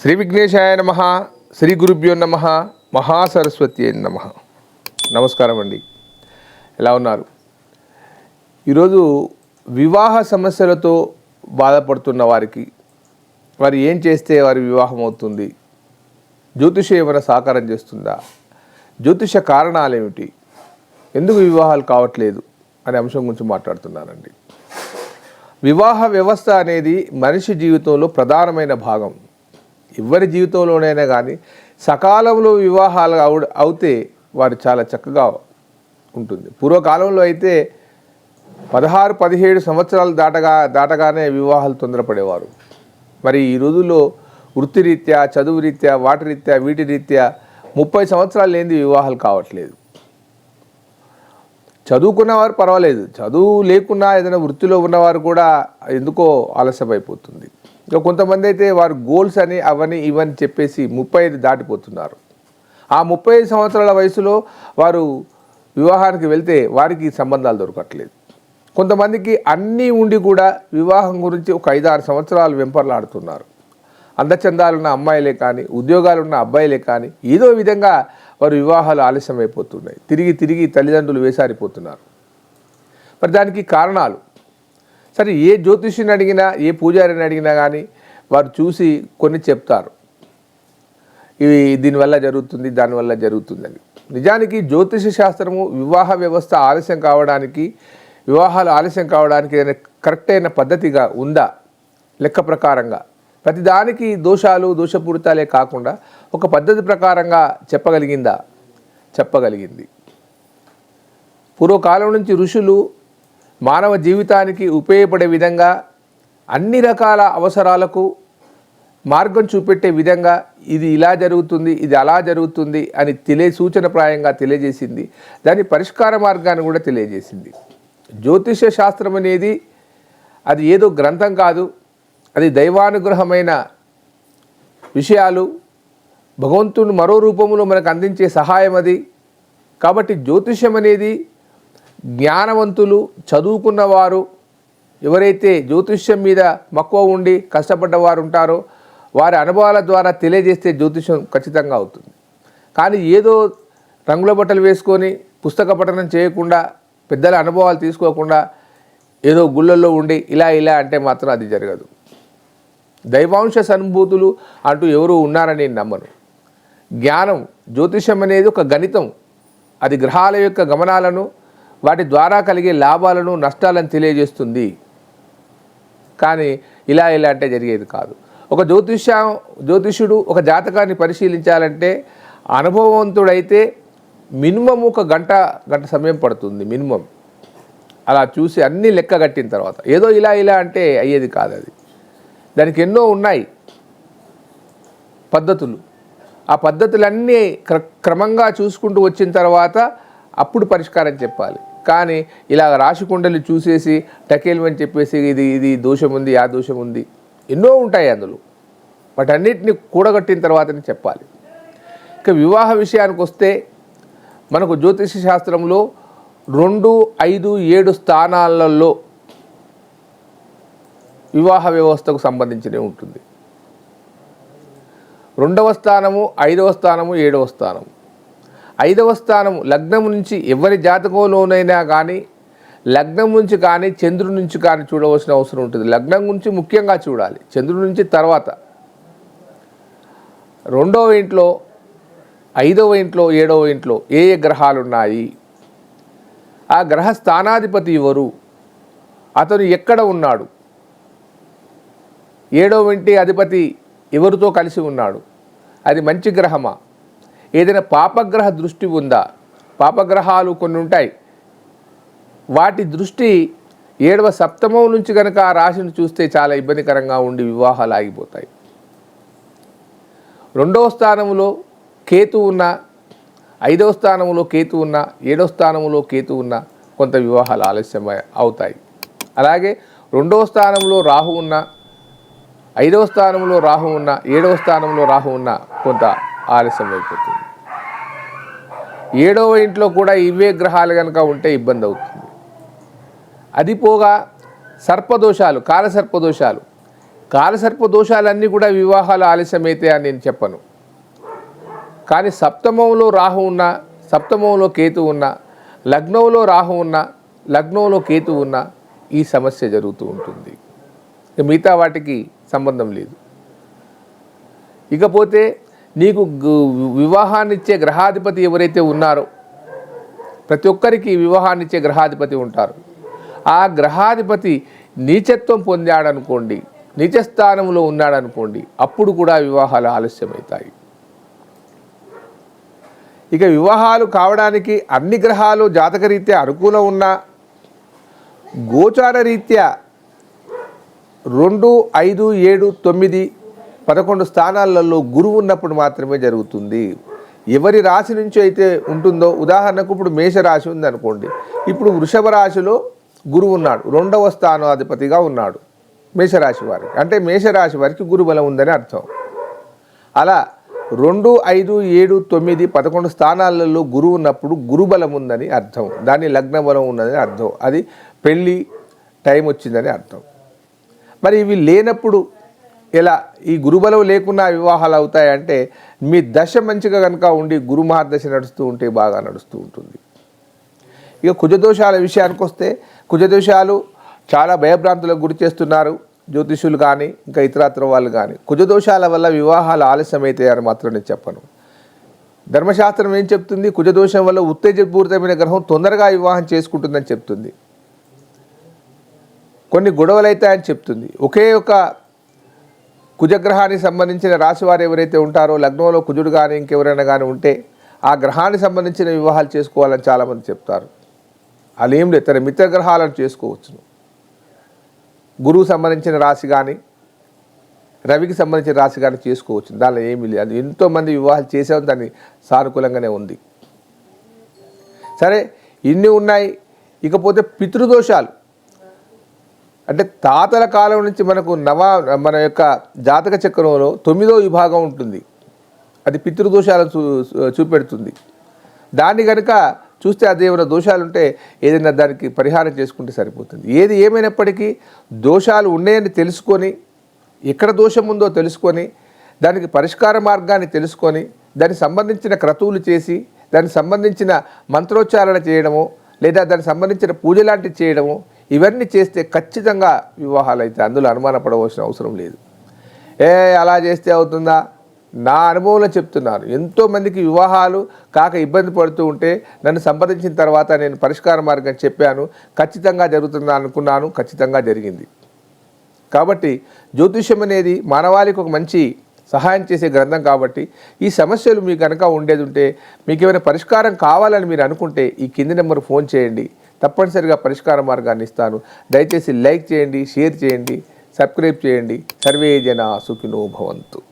శ్రీ విఘ్నేశాయ నమ శ్రీ గురుభ్యో నమ మహాసరస్వతి నమ. నమస్కారం అండి. ఎలా ఉన్నారు? ఈరోజు వివాహ సమస్యలతో బాధపడుతున్న వారికి వారు ఏం చేస్తే వారి వివాహం అవుతుంది? జ్యోతిష ఏమైనా సహకారం చేస్తుందా? జ్యోతిష కారణాలు ఏమిటి ఎందుకు వివాహాలు కావట్లేదు? అనే అంశం గురించి మాట్లాడుతున్నానండి. వివాహ వ్యవస్థ అనేది మనిషి జీవితంలో ప్రధానమైన భాగం. ఎవరి జీవితంలోనైనా కానీ సకాలంలో వివాహాలు అవు అవుతే వారు చాలా చక్కగా ఉంటుంది. పూర్వకాలంలో అయితే పదహారు పదిహేడు సంవత్సరాలు దాటగా దాటగానే వివాహాలు తొందరపడేవారు. మరి ఈ రోజుల్లో వృత్తిరీత్యా చదువు రీత్యా వాటి రీత్యా వీటి రీత్యా ముప్పై సంవత్సరాలు లేనిది వివాహాలు కావట్లేదు. చదువుకున్నవారు పర్వాలేదు. చదువు లేకున్నా ఏదైనా వృత్తిలో ఉన్నవారు కూడా ఎందుకో ఆలస్యమైపోతుంది. ఇంకా కొంతమంది అయితే వారు గోల్స్ అని అవని ఇవని చెప్పేసి ముప్పై ఐదు దాటిపోతున్నారు. ఆ ముప్పై ఐదు సంవత్సరాల వయసులో వారు వివాహానికి వెళ్తే వారికి సంబంధాలు దొరకట్లేదు. కొంతమందికి అన్నీ ఉండి కూడా వివాహం గురించి ఒక ఐదు ఆరు సంవత్సరాలు వెంపర్లాడుతున్నారు. అందచందాలున్న అమ్మాయిలే కానీ ఉద్యోగాలున్న అబ్బాయిలే కానీ ఏదో విధంగా వారు వివాహాలు ఆలస్యం అయిపోతున్నాయి తిరిగి తిరిగి తల్లిదండ్రులు వేసారిపోతున్నారు. మరి దానికి కారణాలు? సరే ఏ జ్యోతిష్యుని అడిగినా ఏ పూజారిని అడిగినా కానీ వారు చూసి కొన్ని చెప్తారు. ఇవి దీనివల్ల జరుగుతుంది దానివల్ల జరుగుతుందని నిజానికి జ్యోతిష శాస్త్రము వివాహ వ్యవస్థ ఆలస్యం కావడానికి వివాహాలు ఆలస్యం కావడానికి ఏదైనా కరెక్ట్ అయిన పద్ధతిగా ఉందా? లెక్క ప్రకారంగా. ప్రతిదానికి దోషాలు దోషపూరితాలే కాకుండా ఒక పద్ధతి ప్రకారంగా చెప్పగలిగిందా? చెప్పగలిగింది. పూర్వకాలం నుంచి ఋషులు మానవ జీవితానికి ఉపయోగపడే విధంగా అన్ని రకాల అవసరాలకు మార్గం చూపెట్టే విధంగా ఇది ఇలా జరుగుతుంది ఇది అలా జరుగుతుంది అని తెలియ సూచనప్రాయంగా తెలియజేసింది. దాని పరిష్కార మార్గాన్ని కూడా తెలియజేసింది. జ్యోతిష శాస్త్రం అనేది అది ఏదో గ్రంథం కాదు. అది దైవానుగ్రహమైన విషయాలు. భగవంతుని మరో రూపంలో మనకు అందించే సహాయం అది. కాబట్టి జ్యోతిష్యం అనేది జ్ఞానవంతులు చదువుకున్నవారు ఎవరైతే జ్యోతిష్యం మీద మక్కువ ఉండి కష్టపడ్డ వారు ఉంటారో వారి అనుభవాల ద్వారా తెలియజేస్తే జ్యోతిష్యం ఖచ్చితంగా అవుతుంది. కానీ ఏదో రంగుల బట్టలు వేసుకొని పుస్తక పఠనం చేయకుండా పెద్దల అనుభవాలు తీసుకోకుండా ఏదో గుళ్ళల్లో ఉండి ఇలా ఇలా అంటే మాత్రం అది జరగదు. దైవాంశ సంభూతులు అంటూ ఎవరు ఉన్నారని నేను నమ్మను. జ్ఞానం జ్యోతిషం అనేది ఒక గణితం. అది గ్రహాల యొక్క గమనాలను వాటి ద్వారా కలిగే లాభాలను నష్టాలను తెలియజేస్తుంది. కానీ ఇలా ఇలా అంటే జరిగేది కాదు. ఒక జ్యోతిష జ్యోతిషుడు ఒక జాతకాన్ని పరిశీలించాలంటే అనుభవవంతుడైతే మినిమం ఒక గంట గంట సమయం పడుతుంది మినిమం. అలా చూసి అన్నీ లెక్క కట్టిన తర్వాత. ఏదో ఇలా ఇలా అంటే అయ్యేది కాదు అది. దానికి ఎన్నో ఉన్నాయి పద్ధతులు. ఆ పద్ధతులన్నీ క్ర క్రమంగా చూసుకుంటూ వచ్చిన తర్వాత అప్పుడు పరిష్కారం చెప్పాలి. కానీ ఇలా రాశికుండలు చూసేసి టకేల్మని చెప్పేసి ఇది ఇది దోషం ఉంది ఆ దోషం ఉంది. ఎన్నో ఉంటాయి అందులో. వాటన్నిటిని కూడగట్టిన తర్వాతనే చెప్పాలి. ఇక వివాహ విషయానికి వస్తే మనకు జ్యోతిష శాస్త్రంలో రెండు ఐదు ఏడు స్థానాలలో వివాహ వ్యవస్థకు సంబంధించినవి ఉంటుంది. రెండవ స్థానము ఐదవ స్థానము ఏడవ స్థానము. ఐదవ స్థానం లగ్నం నుంచి ఎవరి జాతకంలోనైనా కానీ లగ్నం నుంచి కానీ చంద్రుడి నుంచి కానీ చూడవలసిన అవసరం ఉంటుంది. లగ్నం గురించి ముఖ్యంగా చూడాలి. చంద్రుడి నుంచి తర్వాత. రెండవ ఇంట్లో ఐదవ ఇంట్లో ఏడవ ఇంట్లో ఏ ఏ గ్రహాలు ఉన్నాయి? ఆ గ్రహ స్థానాధిపతి ఎవరు? అతను ఎక్కడ ఉన్నాడు? ఏడవ ఇంటి అధిపతి ఎవరితో కలిసి ఉన్నాడు? అది మంచి గ్రహమా? ఏదైనా పాపగ్రహ దృష్టి ఉందా? పాపగ్రహాలు కొన్ని ఉంటాయి. వాటి దృష్టి ఏడవ సప్తమం నుంచి కనుక ఆ రాశిని చూస్తే చాలా ఇబ్బందికరంగా ఉండి వివాహాలు ఆగిపోతాయి. రెండవ స్థానంలో కేతు ఉన్న ఐదవ స్థానంలో కేతు ఉన్న ఏడవ స్థానంలో కేతు ఉన్న కొంత వివాహాలు ఆలస్యం అవుతాయి. అలాగే రెండవ స్థానంలో రాహు ఉన్న ఐదవ స్థానంలో రాహు ఉన్న ఏడవ స్థానంలో రాహు ఉన్న కొంత ఆలస్యం అయిపోతుంది ఏడవ ఇంట్లో కూడా ఇవే గ్రహాలు కనుక ఉంటే ఇబ్బంది అవుతుంది. అది పోగా సర్పదోషాలు కాలసర్పదోషాలు. కాలసర్పదోషాలన్నీ కూడా వివాహాలు ఆలస్యమైతే అని నేను చెప్పను. కానీ సప్తమంలో రాహు ఉన్న సప్తమంలో కేతు ఉన్న లగ్నంలో రాహు ఉన్న లగ్నంలో కేతు ఉన్న ఈ సమస్య జరుగుతూ ఉంటుంది. మిగతా వాటికి సంబంధం లేదు. ఇకపోతే నీకు వివాహాన్నిచ్చే గ్రహాధిపతి ఎవరైతే ఉన్నారో ప్రతి ఒక్కరికి వివాహాన్నిచ్చే గ్రహాధిపతి ఉంటారు. ఆ గ్రహాధిపతి నీచత్వం పొందాడనుకోండి నీచస్థానంలో ఉన్నాడనుకోండి అప్పుడు కూడా వివాహాలు ఆలస్యమవుతాయి. ఇక వివాహాలు కావడానికి అన్ని గ్రహాలు జాతకరీత్యా అనుకూలం ఉన్నా గోచార రీత్యా రెండు ఐదు ఏడు తొమ్మిది పదకొండు స్థానాలలో గురువు ఉన్నప్పుడు మాత్రమే జరుగుతుంది. ఎవరి రాశి నుంచి అయితే ఉంటుందో ఉదాహరణకు ఇప్పుడు మేషరాశి ఉంది అనుకోండి ఇప్పుడు వృషభ రాశిలో గురువు ఉన్నాడు. రెండవ స్థానాధిపతిగా ఉన్నాడు మేషరాశి వారికి. అంటే మేషరాశి వారికి గురుబలం ఉందని అర్థం. అలా రెండు ఐదు ఏడు తొమ్మిది పదకొండు స్థానాలలో గురువు ఉన్నప్పుడు గురుబలం ఉందని అర్థం. దాని లగ్న బలం ఉన్నదని అర్థం. అది పెళ్ళి టైం వచ్చిందని అర్థం. మరి ఇవి లేనప్పుడు ఎలా ఈ గురుబలం లేకున్నా వివాహాలు అవుతాయంటే మీ దశ మంచిగా కనుక ఉండి గురు మహాదశ నడుస్తూ ఉంటే బాగా నడుస్తూ ఉంటుంది. ఇక కుజదోషాల విషయానికి వస్తే కుజదోషాలు చాలా భయభ్రాంతులకు గురి చేస్తున్నారు. జ్యోతిషులు కానీ ఇంకా ఇతరత్ర వాళ్ళు కానీ. కుజదోషాల వల్ల వివాహాలు ఆలస్యమవుతాయని మాత్రం నేను చెప్పను. ధర్మశాస్త్రం ఏం చెప్తుంది? కుజదోషం వల్ల ఉత్తేజపూరితమైన గ్రహం తొందరగా వివాహం చేసుకుంటుందని చెప్తుంది. కొన్ని గొడవలు అవుతాయని చెప్తుంది. ఒకే ఒక కుజగ్రహానికి సంబంధించిన రాశివారు ఎవరైతే ఉంటారో లగ్నంలో కుజుడు కానీ ఇంకెవరైనా కానీ ఉంటే ఆ గ్రహానికి సంబంధించిన వివాహాలు చేసుకోవాలని చాలామంది చెప్తారు. అలా ఏం లేదు తన మిత్ర గ్రహాలను చేసుకోవచ్చును. గురువు సంబంధించిన రాశి కానీ రవికి సంబంధించిన రాశి కానీ చేసుకోవచ్చు దానిలో ఏమీ లేదు. అది ఎంతోమంది వివాహాలు చేసాం దాన్ని సానుకూలంగానే ఉంది. సరే ఇన్ని ఉన్నాయి. ఇకపోతే పితృదోషాలు. అంటే తాతల కాలం నుంచి మనకు నవా మన యొక్క జాతక చక్రంలో తొమ్మిదో విభాగం ఉంటుంది. అది పితృదోషాలను చూ చూపెడుతుంది. దాన్ని కనుక చూస్తే అది ఏమైనా దోషాలు ఉంటే ఏదైనా దానికి పరిహారం చేసుకుంటే సరిపోతుంది. ఏది ఏమైనప్పటికీ దోషాలు ఉన్నాయని తెలుసుకొని ఎక్కడ దోషం ఉందో తెలుసుకొని దానికి పరిష్కార మార్గాన్ని తెలుసుకొని దానికి సంబంధించిన క్రతువులు చేసి దానికి సంబంధించిన మంత్రోచ్చారణ చేయడము లేదా దానికి సంబంధించిన పూజ లాంటివి చేయడము ఇవన్నీ చేస్తే ఖచ్చితంగా వివాహాలు అయితే అందులో అనుమానపడవలసిన అవసరం లేదు. ఏ అలా చేస్తే అవుతుందా? నా అనుభవంలో చెప్తున్నాను. ఎంతోమందికి వివాహాలు కాక ఇబ్బంది పడుతూ ఉంటే నన్ను సంప్రదించిన తర్వాత నేను పరిష్కార మార్గం చెప్పాను. ఖచ్చితంగా జరుగుతుందా అనుకున్నాను. ఖచ్చితంగా జరిగింది. కాబట్టి జ్యోతిష్యం అనేది మానవాళికి ఒక మంచి సహాయం చేసే గ్రంథం కాబట్టి ఈ సమస్యలు మీకు కనుక ఉండేది ఉంటే మీకు ఏమైనా పరిష్కారం కావాలని మీరు అనుకుంటే ఈ కింది నెంబర్ ఫోన్ చేయండి. తప్పనిసరిగా పరిష్కార మార్గాన్ని ఇస్తాను. దయచేసి లైక్ చేయండి షేర్ చేయండి సబ్స్క్రైబ్ చేయండి. సర్వే జన సుఖినో భవంతు.